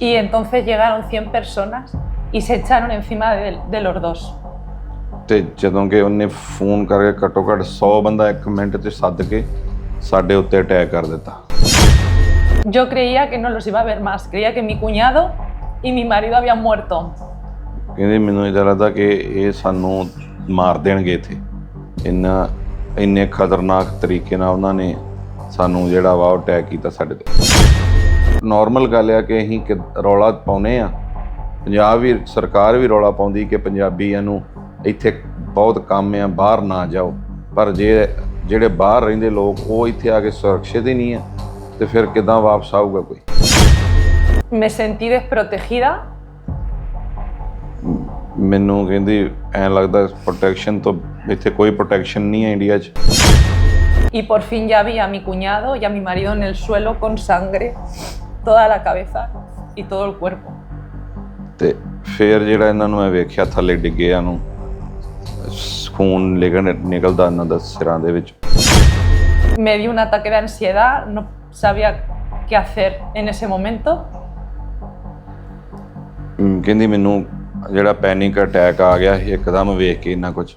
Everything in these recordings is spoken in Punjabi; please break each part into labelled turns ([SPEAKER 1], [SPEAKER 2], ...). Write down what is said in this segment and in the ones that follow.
[SPEAKER 1] Y entonces llegaron 100 personas y se echaron encima de, de los dos.
[SPEAKER 2] ਤੇ ਜਦੋਂ ਕਿ ਉਹਨੇ ਫੋਨ ਕਰਕੇ ਘੱਟੋ ਘੱਟ 100 ਬੰਦਾ ਇੱਕ ਮਿੰਟ 'ਚ ਸੱਦ ਕੇ ਸਾਡੇ ਉੱਤੇ ਅਟੈਕ ਕਰ ਦਿੱਤਾ
[SPEAKER 1] Yo creía que no los iba a ver más, creía que mi cuñado y mi marido habían muerto.
[SPEAKER 2] ਕਹਿੰਦੇ ਮੈਨੂੰ ਇਦਾਂ ਲੱਗਦਾ ਕਿ ਇਹ ਸਾਨੂੰ ਮਾਰ ਦੇਣਗੇ ਇੱਥੇ ਇੰਨਾ ਇੰਨੇ ਖਤਰਨਾਕ ਤਰੀਕੇ ਨਾਲ ਉਹਨਾਂ ਨੇ ਸਾਨੂੰ ਜਿਹੜਾ ਵਾ ਅਟੈਕ ਕੀਤਾ ਸਾਡੇ ਤੇ ਨਾਰਮਲ ਗੱਲ ਆ ਕਿ ਅਸੀਂ ਕਿ ਰੌਲਾ ਪਾਉਨੇ ਆ। ਪੰਜਾਬ ਵੀ ਸਰਕਾਰ ਵੀ ਰੌਲਾ ਪਾਉਂਦੀ ਕਿ ਪੰਜਾਬੀਆਂ ਨੂੰ ਇੱਥੇ ਬਹੁਤ ਕੰਮ ਆ ਬਾਹਰ ਨਾ ਜਾਓ। ਪਰ ਜੇ ਜਿਹੜੇ ਬਾਹਰ ਰਹਿੰਦੇ ਲੋਕ ਉਹ ਇੱਥੇ ਆ ਕੇ ਸੁਰੱਖਿਅਤ ਹੀ ਨਹੀਂ ਆ ਤੇ ਫਿਰ ਕਿਦਾਂ ਵਾਪਸ ਆਊਗਾ ਕੋਈ?
[SPEAKER 1] Me sentí desprotegida
[SPEAKER 2] ਮੈਨੂੰ ਕਹਿੰਦੀ ਐਂ ਲੱਗਦਾ ਪ੍ਰੋਟੈਕਸ਼ਨ ਤੋਂ ਇੱਥੇ ਕੋਈ ਪ੍ਰੋਟੈਕਸ਼ਨ ਨਹੀਂ ਹੈ ਇੰਡੀਆ 'ਚ।
[SPEAKER 1] Y por fin ya vi a mi cuñado y a mi marido en el suelo con sangre, toda la cabeza y todo el cuerpo.
[SPEAKER 2] ਤੇ ਫਿਰ ਜਿਹੜਾ ਇਹਨਾਂ ਨੂੰ ਮੈਂ ਵੇਖਿਆ ਥੱਲੇ ਡਿੱਗਿਆ ਨੂੰ ਖੂਨ ਨਿਕਲ ਨਿਕਲਦਾ ਇਹਨਾਂ ਦਾ ਸਿਰਾਂ ਦੇ ਵਿੱਚ
[SPEAKER 1] Me dio un ataque de ansiedad, no sabía qué hacer en ese momento.
[SPEAKER 2] ਅਮ ਕਹਿੰਦੀ ਮੈਨੂੰ ਜਿਹੜਾ ਪੈਨਿਕ ਅਟੈਕ ਆ ਗਿਆ ਸੀ ਇੱਕਦਮ ਵੇਖ ਕੇ ਇੰਨਾ ਕੁਝ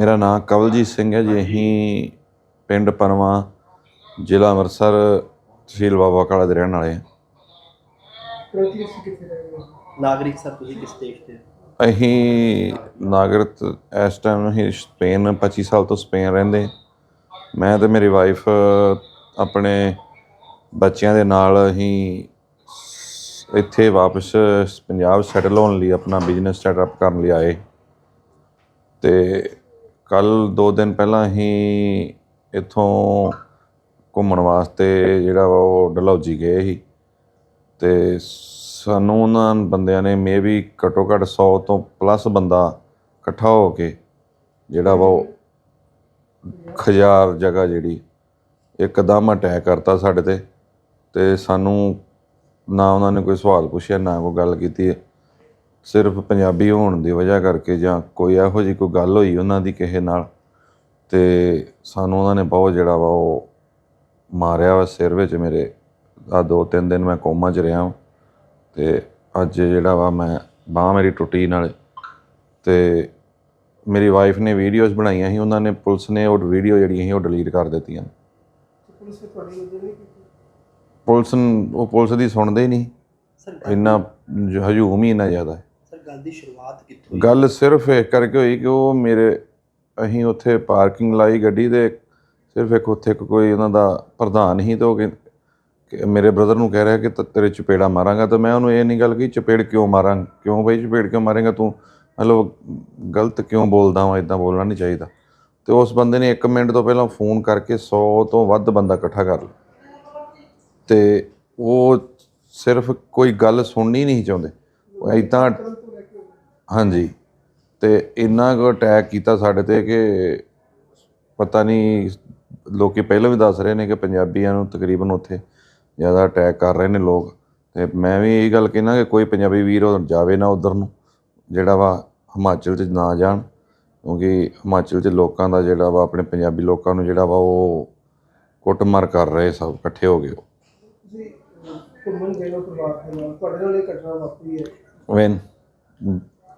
[SPEAKER 2] ਮੇਰਾ ਨਾਮ ਕਵਲਜੀਤ ਸਿੰਘ ਹੈ ਜੀ ਅਸੀਂ ਪਿੰਡ ਪਨਵਾ ਜ਼ਿਲ੍ਹਾ ਅੰਮ੍ਰਿਤਸਰ ਤਹਿਸੀਲ ਬਾਬਾ ਕਾਲਾ ਦੇ ਰਹਿਣ ਵਾਲੇ ਹਾਂ?
[SPEAKER 3] ਨਾਗਰਿਕ ਸਰ ਤੁਸੀਂ ਕਿਸ ਦੇਸ਼ ਦੇ
[SPEAKER 2] ਅਸੀਂ ਨਾਗਰਿਕ ਇਸ ਟਾਈਮ ਅਸੀਂ ਸਪੇਨ 25 ਸਾਲ ਤੋਂ ਸਪੇਨ ਰਹਿੰਦੇ ਮੈਂ ਤੇ ਮੇਰੀ ਵਾਈਫ ਆਪਣੇ ਬੱਚਿਆਂ ਦੇ ਨਾਲ ਅਸੀਂ ਇੱਥੇ ਵਾਪਸ ਪੰਜਾਬ ਸੈਟਲ ਹੋਣ ਲਈ ਆਪਣਾ ਬਿਜ਼ਨਸ ਸੈਟਅਪ ਕਰਨ ਲਈ ਆਏ। ਤੇ ਕੱਲ 2 ਦਿਨ ਪਹਿਲਾਂ ਅਸੀਂ ਇੱਥੋਂ ਘੁੰਮਣ ਵਾਸਤੇ ਜਿਹੜਾ ਵਾ ਉਹ ਡਲਹੌਜੀ ਗਏ ਸੀ। ਤੇ ਸਾਨੂੰ ਉਹਨਾਂ ਬੰਦਿਆਂ ਨੇ ਮੇ ਵੀ ਘੱਟੋ ਘੱਟ 100 ਤੋਂ ਪਲੱਸ ਬੰਦਾ ਇਕੱਠਾ ਹੋ ਕੇ ਜਿਹੜਾ ਵਾ ਉਹ ਖਜਾਰ ਜਗ੍ਹਾ ਜਿਹੜੀ ਇੱਕਦਮ ਅਟੈਕ ਕਰਤਾ ਸਾਡੇ ਤੇ। ਤੇ ਸਾਨੂੰ ਨਾ ਉਹਨਾਂ ਨੇ ਕੋਈ ਸਵਾਲ ਪੁੱਛਿਆ, ਨਾ ਕੋਈ ਗੱਲ ਕੀਤੀ। ਸਿਰਫ ਪੰਜਾਬੀ ਹੋਣ ਦੀ ਵਜ੍ਹਾ ਕਰਕੇ ਜਾਂ ਕੋਈ ਇਹੋ ਜਿਹੀ ਕੋਈ ਗੱਲ ਹੋਈ ਉਹਨਾਂ ਦੀ ਕਿਸੇ ਨਾਲ ਤੇ ਸਾਨੂੰ ਉਹਨਾਂ ਨੇ ਬਹੁਤ ਜਿਹੜਾ ਵਾ ਉਹ ਮਾਰਿਆ ਵਾ ਸਿਰ ਵਿੱਚ ਮੇਰੇ। ਆ ਦੋ ਤਿੰਨ ਦਿਨ ਮੈਂ ਕੋਮਾ 'ਚ ਰਿਹਾ ਤੇ ਅੱਜ ਜਿਹੜਾ ਵਾ ਮੈਂ ਬਾਹ ਮੇਰੀ ਟੁੱਟੀ ਨਾਲ ਤੇ ਮੇਰੀ ਵਾਈਫ ਨੇ ਵੀਡੀਓਜ਼ ਬਣਾਈਆਂ ਸੀ ਉਹਨਾਂ ਨੇ ਪੁਲਿਸ ਨੇ ਉਹ ਵੀਡੀਓ ਜਿਹੜੀਆਂ ਸੀ ਉਹ ਡਿਲੀਟ ਕਰ ਦਿੱਤੀਆਂ। ਪੁਲਿਸ ਨੂੰ- ਉਹ ਪੁਲਿਸ ਦੀ ਸੁਣਦੇ ਹੀ ਨਹੀਂ। ਇੰਨਾ ਹਜੂਮ ਹੀ ਇੰਨਾ ਜ਼ਿਆਦਾ। ਹੈ
[SPEAKER 3] ਸਰ ਗੱਲ ਦੀ ਸ਼ੁਰੂਆਤ ਕਿੱਥੋਂ
[SPEAKER 2] ਗੱਲ ਸਿਰਫ ਇਹ ਕਰਕੇ ਹੋਈ ਕਿ ਉਹ ਮੇਰੇ ਅਸੀਂ ਉੱਥੇ ਪਾਰਕਿੰਗ ਲਾਈ ਗੱਡੀ ਦੇ, ਸਿਰਫ ਇੱਕ ਉੱਥੇ ਇੱਕ ਕੋਈ ਉਹਨਾਂ ਦਾ ਪ੍ਰਧਾਨ ਹੀ ਤੇ ਉਹ ਕਹਿੰ- ਕਿ ਮੇਰੇ ਬ੍ਰਦਰ ਨੂੰ ਕਹਿ ਰਿਹਾ ਕਿ ਤ- ਤੇਰੇ ਚਪੇੜਾ ਮਾਰਾਂਗਾ ਤਾਂ ਮੈਂ ਉਹਨੂੰ ਇਹ ਨਹੀਂ ਗੱਲ ਕਹੀ, ਚਪੇੜ ਕਿਉਂ ਮਾਰਾਂ, ਕਿਉਂ ਬਈ ਚਪੇੜ ਕਿਉਂ ਮਾਰੇਗਾ ਤੂੰ? ਮਤਲਬ ਗਲਤ ਕਿਉਂ ਬੋਲਦਾ ਵਾਂ ਇਦਾਂ ਬੋਲਣਾ ਨਹੀਂ ਚਾਹੀਦਾ। ਤੇ ਉਸ ਬੰਦੇ ਨੇ 1 ਮਿੰਟ ਤੋਂ ਪਹਿਲਾਂ ਫੋਨ ਕਰਕੇ 100 ਤੋਂ ਵੱਧ ਬੰਦਾ ਇਕੱਠਾ ਕਰ ਲਿਆ। ਤੇ ਉਹ ਸਿਰਫ ਕੋਈ ਗੱਲ ਸੁਣਨੀ ਨਹੀਂ ਚਾਹੁੰਦੇ। ਉਹ ਇਦਾਂ ਹਾਂਜੀ। ਤੇ ਇੰਨਾ ਕੁ ਅਟੈਕ ਕੀਤਾ ਸਾਡੇ ਤੇ ਕਿ ਪਤਾ ਨਹੀਂ ਲੋਕੀ ਪਹਿਲਾਂ ਵੀ ਦੱਸ ਰਹੇ ਨੇ ਕਿ ਪੰਜਾਬੀਆਂ ਨੂੰ ਤਕਰੀਬਨ ਉੱਥੇ ਜ਼ਿਆਦਾ ਅਟੈਕ ਕਰ ਰਹੇ ਨੇ ਲੋਕ। ਤੇ ਮੈਂ ਵੀ ਇਹ ਗੱਲ ਕਹਿਣਾ ਕਿ ਕੋਈ ਪੰਜਾਬੀ ਵੀਰ ਉਹ ਜਾਵੇ ਨਾ ਉਧਰ ਨੂੰ ਜਿਹੜਾ ਵਾ ਹਿਮਾਚਲ 'ਚ ਨਾ ਜਾਣ ਕਿਉਂਕਿ ਹਿਮਾਚਲ 'ਚ ਲੋਕਾਂ ਦਾ ਜਿਹੜਾ ਵਾ ਆਪਣੇ ਪੰਜਾਬੀ ਲੋਕਾਂ ਨੂੰ ਜਿਹੜਾ ਵਾ ਉਹ ਕੁੱਟਮਾਰ ਕਰ ਰਹੇ ਸਭ ਇਕੱਠੇ ਹੋ ਗਏ ਉਹ।
[SPEAKER 4] ਤੁਸੀਂ ਘੁੰਮਣ ਗਏ ਹੋ ਪਰਿਵਾਰ ਦੇ ਨਾਲ ਤੁਹਾਡੇ ਨਾਲ ਇਹ ਘਟਨਾ ਵਾਪਰੀ ਹੈ।
[SPEAKER 2] ਵੈਨ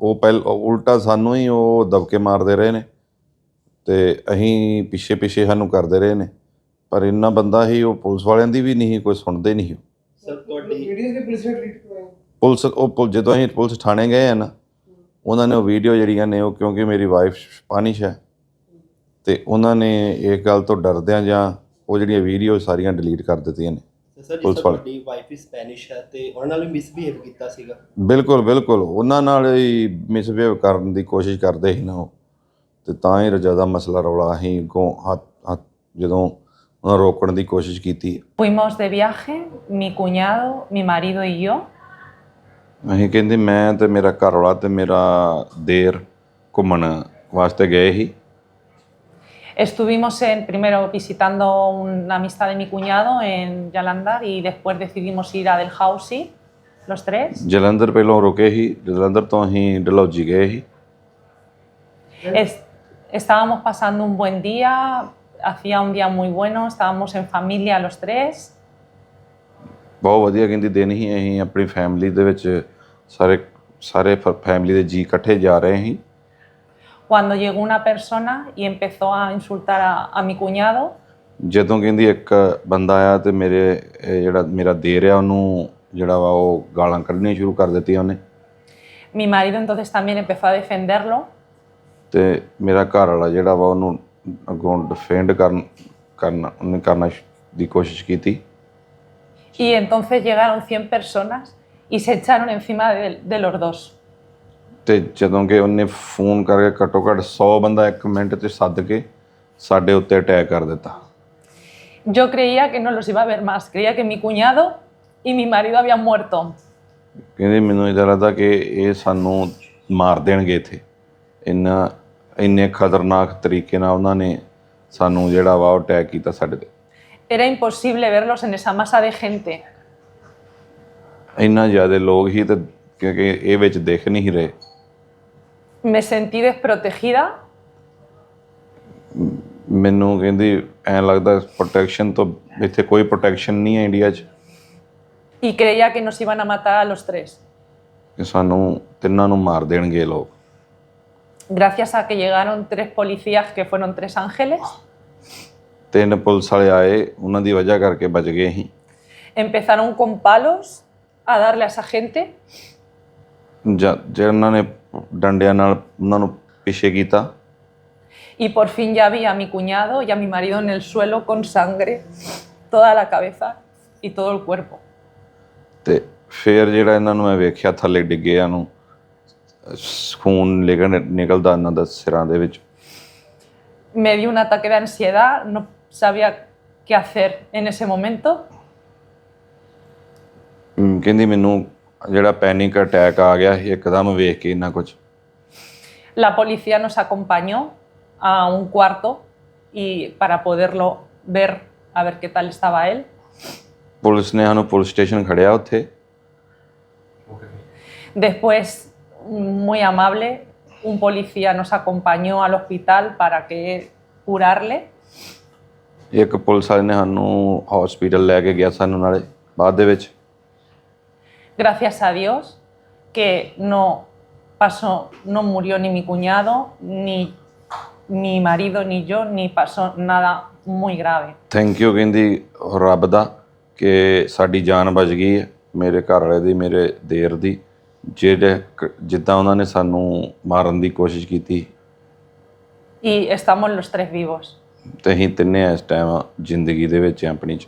[SPEAKER 2] ਉਹ ਪਹਿਲ ਉਲਟਾ ਸਾਨੂੰ ਹੀ ਉਹ ਦਬਕੇ ਮਾਰਦੇ ਰਹੇ ਨੇ। ਤੇ ਅਸੀਂ ਪਿੱਛੇ ਪਿੱਛੇ ਸਾਨੂੰ ਕਰਦੇ ਰਹੇ ਨੇ। ਪਰ ਇੰਨਾ ਬੰਦਾ ਹੀ ਉਹ ਪੁਲਿਸ ਵਾਲਿਆਂ ਦੀ ਵੀ ਨਹੀਂ ਕੋਈ ਸੁਣਦੇ ਨਹੀਂ
[SPEAKER 3] ਸਰ ਤੁਹਾਡੀ
[SPEAKER 4] ਵੀਡੀਓਜ਼ ਦੇ ਪੁਲਿਸ ਨੇ ਡਿਲੀਟ ਕਰਵਾਏ।
[SPEAKER 2] ਪੁਲਿਸ ਉਹ ਪੁਲ- ਜਦੋਂ ਅਸੀਂ ਪੁਲਿਸ ਥਾਣੇ ਗਏ ਆ ਨਾ ਉਹਨਾਂ ਨੇ ਉਹ ਵੀਡੀਓ ਜਿਹੜੀਆਂ ਨੇ ਉਹ ਕਿਉਂਕਿ ਮੇਰੀ ਵਾਈਫ ਸਪੈਨਿਸ਼ ਹੈ ਤੇ ਉਹਨਾਂ ਨੇ ਇਹ ਗੱਲ ਤੋਂ ਡਰਦਿਆਂ ਜਾਂ ਉਹ ਜਿਹੜੀਆਂ ਵੀਡੀਓ ਸਾਰੀਆਂ ਡਿਲੀਟ ਕਰ ਦਿੱਤੀਆਂ ਨੇ।
[SPEAKER 3] ਤੇ ਸਰ ਜਿਸ
[SPEAKER 2] ਪੁਲਿਸ
[SPEAKER 3] ਤਰ੍ਹਾਂ
[SPEAKER 2] ਵਾਲੇ।
[SPEAKER 3] ਤੁਹਾਡੀ ਵਾਈਫ ਹੀ ਸਪੈਨਿਸ਼ ਹੈ ਤੇ ਉਹਨਾਂ ਨਾਲ ਵੀ ਮਿਸਬੀਹੇਵ ਕੀਤਾ ਸੀਗਾ?
[SPEAKER 2] ਬਿਲਕੁਲ ਬਿਲਕੁਲ। ਉਹਨਾਂ ਨਾਲ ਹੀ ਮਿਸਬਿਹੇਵ ਕਰਨ ਦੀ ਕੋਸ਼ਿਸ਼ ਕਰਦੇ ਸੀ ਨਾ ਉਹ। ਤੇ ਤਾਂ ਹੀ ਜ਼ਿਆਦਾ ਮਸਲਾ ਰੌਲਾ ਅਸੀਂ ਅੱਗੋਂ ਹੱਥ ਹੱਥ ਜਦੋਂ ਉਹਨਾਂ ਰੋਕਣ ਦੀ ਕੋਸ਼ਿਸ਼ ਕੀਤੀ।
[SPEAKER 1] Fuimos de viaje, mi cuñado, mi marido y yo.
[SPEAKER 2] ਅਸੀਂ ਕਹਿੰਦੇ ਮੈਂ ਤੇ ਮੇਰਾ ਘਰ ਵਾਲਾ ਤੇ ਮੇਰਾ ਦੇਰ ਘੁੰਮਣ ਵਾਸਤੇ ਗਏ ਸੀ।
[SPEAKER 1] Estuvimos en, primero visitando una amistad de mi cuñado en Yalandar y después decidimos ir a Delhousie, los tres.
[SPEAKER 2] Jalandhar ਪਹਿਲਾਂ ਰੁਕੇ ਸੀ ਜਲੰਧਰ ਤੋਂ ਅਸੀਂ ਡਲਹੌਜੀ ਗਏ ਸੀ
[SPEAKER 1] Es- estábamos pasando un buen día, hacía un día muy bueno, estábamos en familia los tres.
[SPEAKER 2] ਬਹੁਤ ਵਧੀਆ ਕਹਿੰਦੀ ਦਿਨ ਹੀ ਅਸੀਂ ਆਪਣੀ ਫੈਮਿਲੀ ਦੇ ਵਿੱਚ ਸਾਰੇ ਸਾਰੇ ਫੈਮਿਲੀ ਦੇ ਜੀ ਇਕੱਠੇ ਜਾ ਰਹੇ ਸੀ
[SPEAKER 1] Cuando llegó una persona y empezó a insultar a, a mi cuñado,
[SPEAKER 2] ਜਦੋਂ ਕਹਿੰਦੀ ਇੱਕ ਬੰਦਾ ਆਇਆ ਤੇ ਮੇਰੇ ਇਹ ਜਿਹੜਾ ਮੇਰਾ ਦੇਰ ਆ ਉਹਨੂੰ ਜਿਹੜਾ ਵਾ ਉਹ ਗਾਲਾਂ ਕੱਢਣੀਆਂ ਸ਼ੁਰੂ ਕਰ ਦਿੱਤੀਆਂ ਉਹਨੇ
[SPEAKER 1] mi marido entonces también empezó a defenderlo
[SPEAKER 2] ਤੇ ਮੇਰਾ ਘਰ ਵਾਲਾ ਜਿਹੜਾ ਵਾ ਉਹਨੂੰ ਅੱਗੋਂ ਡਿਫੈਂਡ ਕਰਨ ਕਰਨਾ ਉਹਨੇ ਕਰਨਾ ਸ਼- ਦੀ ਕੋਸ਼ਿਸ਼ ਕੀਤੀ
[SPEAKER 1] y entonces llegaron 100 personas y se echaron encima de, de los dos.
[SPEAKER 2] ਤੇ ਜਦੋਂ ਕਿ ਉਹਨੇ ਫੋਨ ਕਰਕੇ ਘੱਟੋ ਘੱਟ 100 ਬੰਦਾ ਇੱਕ ਮਿੰਟ 'ਚ ਸੱਦ ਕੇ ਸਾਡੇ ਉੱਤੇ ਅਟੈਕ ਕਰ ਦਿੱਤਾ
[SPEAKER 1] Yo creía que no los iba a ver más, creía que mi cuñado y mi marido habían muerto.
[SPEAKER 2] ਕਹਿੰਦੇ ਮੈਨੂੰ ਇਹਦਾ ਲੱਗਦਾ ਕਿ ਇਹ ਸਾਨੂੰ ਮਾਰ ਦੇਣਗੇ ਇੱਥੇ ਇੰਨਾ ਇੰਨੇ ਖਤਰਨਾਕ ਤਰੀਕੇ ਨਾਲ ਉਹਨਾਂ ਨੇ ਸਾਨੂੰ ਜਿਹੜਾ ਵਾ ਉਹ ਅਟੈਕ ਕੀਤਾ ਸਾਡੇ ਤੇ
[SPEAKER 1] Era imposible verlos en esa masa de gente.
[SPEAKER 2] ਇੰਨਾ ਜ਼ਿਆਦਾ ਲੋਕ ਹੀ ਤੇ ਕਿਉਂਕਿ ਇਹ ਵਿੱਚ ਦਿਖ ਨਹੀਂ ਰਹੇ
[SPEAKER 1] Me sentí desprotegida
[SPEAKER 2] ਮੈਨੂੰ ਕਹਿੰਦੀ ਐਂ ਲੱਗਦਾ ਪ੍ਰੋਟੈਕਸ਼ਨ ਤੋਂ ਇੱਥੇ ਕੋਈ ਪ੍ਰੋਟੈਕਸ਼ਨ ਨਹੀਂ ਹੈ ਇੰਡੀਆ 'ਚ
[SPEAKER 1] y creía que nos iban a matar a los tres.
[SPEAKER 2] ਕਿ ਸਾਨੂੰ ਤਿੰਨਾਂ ਨੂੰ ਮਾਰ ਦੇਣਗੇ ਲੋਕ
[SPEAKER 1] Gracias a que llegaron tres policías que fueron tres ángeles,
[SPEAKER 2] ਤਿੰਨ ਪੁਲਿਸ ਵਾਲੇ ਆਏ ਉਹਨਾਂ ਦੀ ਵਜ੍ਹਾ ਕਰਕੇ ਬਚ ਗਏ ਅਸੀਂ
[SPEAKER 1] empezaron con palos a darle a esa gente
[SPEAKER 2] ਜਾਂ ਜਿਹਨਾਂ ਨੇ ਡੰਡਿਆਂ ਨਾਲ ਉਹਨਾਂ ਨੂੰ ਪਿੱਛੇ ਕੀਤਾ
[SPEAKER 1] y por fin ya vi a mi cuñado y a mi marido en el suelo con sangre, toda la cabeza y todo el cuerpo.
[SPEAKER 2] ਤੇ ਫਿਰ ਜਿਹੜਾ ਇਹਨਾਂ ਨੂੰ ਮੈਂ ਵੇਖਿਆ ਥੱਲੇ ਡਿੱਗਿਆਂ ਨੂੰ ਸ- ਖੂਨ ਨਿਕਲ ਨਿਕਲਦਾ ਇਹਨਾਂ ਦਾ ਸਿਰਾਂ ਦੇ ਵਿੱਚ
[SPEAKER 1] Me dio un ataque de ansiedad, no sabía qué hacer en ese momento.
[SPEAKER 2] ਅਮ ਕਹਿੰਦੀ ਮੈਨੂੰ ਜਿਹੜਾ ਪੈਨਿਕ ਅਟੈਕ ਆ ਗਿਆ ਸੀ ਇੱਕਦਮ ਵੇਖ ਕੇ ਇੰਨਾ ਕੁਝ
[SPEAKER 1] La policía nos acompañó a un cuarto y para poderlo ver, a ver qué tal estaba él.
[SPEAKER 2] Police ਨੇ ਸਾਨੂੰ ਪੁਲਿਸ ਸਟੇਸ਼ਨ ਖੜਿਆ ਉੱਥੇ
[SPEAKER 1] Después, muy amable, un policía nos acompañó al hospital para que curarle.
[SPEAKER 2] ਇੱਕ ਪੁਲਿਸ ਵਾਲੇ ਨੇ ਸਾਨੂੰ ਹਸਪੀਟਲ ਲੈ ਕੇ ਗਿਆ ਸਾਨੂੰ ਨਾਲੇ ਬਾਅਦ ਦੇ ਵਿੱਚ
[SPEAKER 1] Gracias a Dios que no pasó, no murió ni mi cuñado, ni mi marido, ni yo, ni pasó nada muy grave.
[SPEAKER 2] Thank you ਕਹਿੰਦੀ ਰੱਬ ਦਾ ਕਿ ਸਾਡੀ ਜਾਨ ਬਚ ਗਈ ਹੈ ਮੇਰੇ ਘਰ ਵਾਲੇ ਦੀ ਮੇਰੇ ਦੇਰ ਦੀ ਜਿਹੜੇ ਕ- ਜਿੱਦਾਂ ਉਹਨਾਂ ਨੇ ਸਾਨੂੰ ਮਾਰਨ ਦੀ ਕੋਸ਼ਿਸ਼ ਕੀਤੀ
[SPEAKER 1] Y estamos los tres vivos.
[SPEAKER 2] ਤੇ ਅਸੀਂ ਤਿੰਨੇ ਇਸ ਟਾਈਮ ਜ਼ਿੰਦਗੀ ਦੇ ਵਿੱਚ ਹਾਂ ਆਪਣੀ ਚ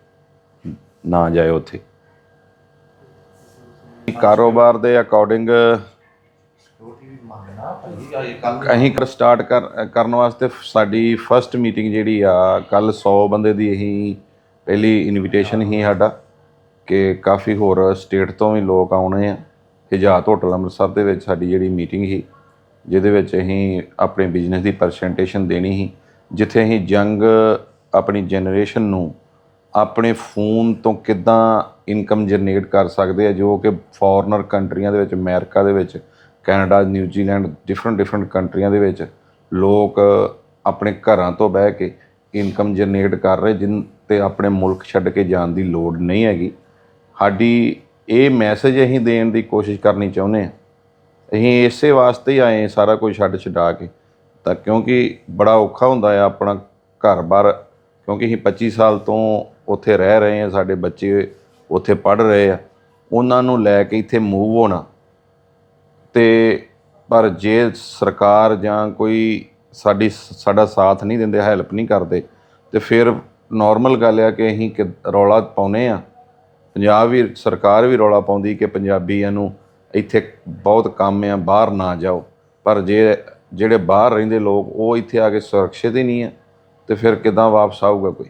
[SPEAKER 2] ਨਾ ਜਾਇਓ ਉੱਥੇ। ਕਾਰੋਬਾਰ ਦੇ ਅਕੋਰਡਿੰਗ ਅਸੀਂ ਕਰ ਸਟਾਰਟ ਕਰ, ਕਰਨ ਵਾਸਤੇ ਸਾਡੀ ਫਰਸਟ ਮੀਟਿੰਗ ਜਿਹੜੀ ਆ ਕੱਲ 100 ਬੰਦੇ ਦੀ ਅਸੀਂ ਪਹਿਲੀ ਇਨਵੀਟੇਸ਼ਨ ਹੀ ਸਾਡਾ ਕਿ ਕਾਫੀ ਹੋਰ ਸਟੇਟ ਤੋਂ ਵੀ ਲੋਕ ਆਉਣੇ ਆ। ਹਿਜਾਤ ਹੋਟਲ ਅੰਮ੍ਰਿਤਸਰ ਦੇ ਵਿੱਚ ਸਾਡੀ ਜਿਹੜੀ ਮੀਟਿੰਗ ਸੀ, ਜਿਹਦੇ ਵਿੱਚ ਅਸੀਂ ਆਪਣੇ ਬਿਜ਼ਨਸ ਦੀ ਪ੍ਰੈਜੈਂਟੇਸ਼ਨ ਦੇਣੀ ਸੀ, ਜਿੱਥੇ ਅਸੀਂ ਯੰਗ ਆਪਣੀ ਜਨਰੇਸ਼ਨ ਨੂੰ ਆਪਣੇ ਫੋਨ ਤੋਂ ਕਿੱਦਾਂ ਇਨਕਮ ਜਨਰੇਟ ਕਰ ਸਕਦੇ ਆ, ਜੋ ਕਿ ਫੋਰਨਰ ਕੰਟਰੀਆਂ ਦੇ ਵਿੱਚ, ਅਮਰੀਕਾ ਦੇ ਵਿੱਚ, ਕੈਨੇਡਾ ਨਿਊਜ਼ੀਲੈਂਡ ਡਿਫਰੈਂਟ ਡਿਫਰੈਂਟ ਕੰਟਰੀਆਂ ਦੇ ਵਿੱਚ ਲੋਕ ਆਪਣੇ ਘਰਾਂ ਤੋਂ ਬਹਿ ਕੇ ਇਨਕਮ ਜਨਰੇਟ ਕਰ ਰਹੇ, ਜਿਨ ਤੇ ਆਪਣੇ ਮੁਲਕ ਛੱਡ ਕੇ ਜਾਣ ਦੀ ਲੋੜ ਨਹੀਂ ਹੈਗੀ। ਸਾਡੀ ਇਹ ਮੈਸੇਜ ਅਸੀਂ ਦੇਣ ਦੀ ਕੋਸ਼ਿਸ਼ ਕਰਨੀ ਚਾਹੁੰਦੇ ਹਾਂ ਅਸੀਂ ਇਸੇ ਵਾਸਤੇ ਹੀ ਆਏ ਸਾਰਾ ਕੁਝ ਛੱਡ ਛਡਾ ਕੇ। ਤਾਂ ਕਿਉਂਕਿ ਬੜਾ ਔਖਾ ਹੁੰਦਾ ਆ ਆਪਣਾ ਘਰ-ਬਾਰ, ਕਿਉਂਕਿ ਅਸੀਂ 25 ਸਾਲ ਤੋਂ ਉੱਥੇ ਰਹਿ ਰਹੇ ਆ, ਸਾਡੇ ਬੱਚੇ ਉੱਥੇ ਪੜ੍ਹ ਰਹੇ ਆ, ਉਹਨਾਂ ਨੂੰ ਲੈ ਕੇ ਇੱਥੇ ਮੂਵ ਹੋਣਾ। ਤੇ ਪਰ ਜੇ ਸਰਕਾਰ ਜਾਂ ਕੋਈ ਸਾਡੀ, ਸਾਡਾ ਸਾਥ ਨਹੀਂ ਦਿੰਦੇ ਹੈਲਪ ਨਹੀਂ ਕਰਦੇ, ਤੇ ਫਿਰ ਨਾਰਮਲ ਗੱਲ ਆ ਕਿ ਅਸੀਂ ਕਿ ਰੌਲਾ ਪਾਉਨੇ ਆ। ਪੰਜਾਬ ਵੀ, ਸਰਕਾਰ ਵੀ ਰੌਲਾ ਪਾਉਂਦੀ ਕਿ ਪੰਜਾਬੀਆਂ ਨੂੰ ਇੱਥੇ ਬਹੁਤ ਕੰਮ ਆ, ਬਾਹਰ ਨਾ ਜਾਓ। ਪਰ ਜੇ, ਜਿਹੜੇ ਬਾਹਰ ਰਹਿੰਦੇ ਲੋਕ, ਉਹ ਇੱਥੇ ਆ ਕੇ ਸੁਰੱਖਿਅਤ ਹੀ ਨਹੀਂ ਆ, ਤੇ ਫਿਰ ਕਿਦਾਂ ਵਾਪਸ ਆਊਗਾ ਕੋਈ?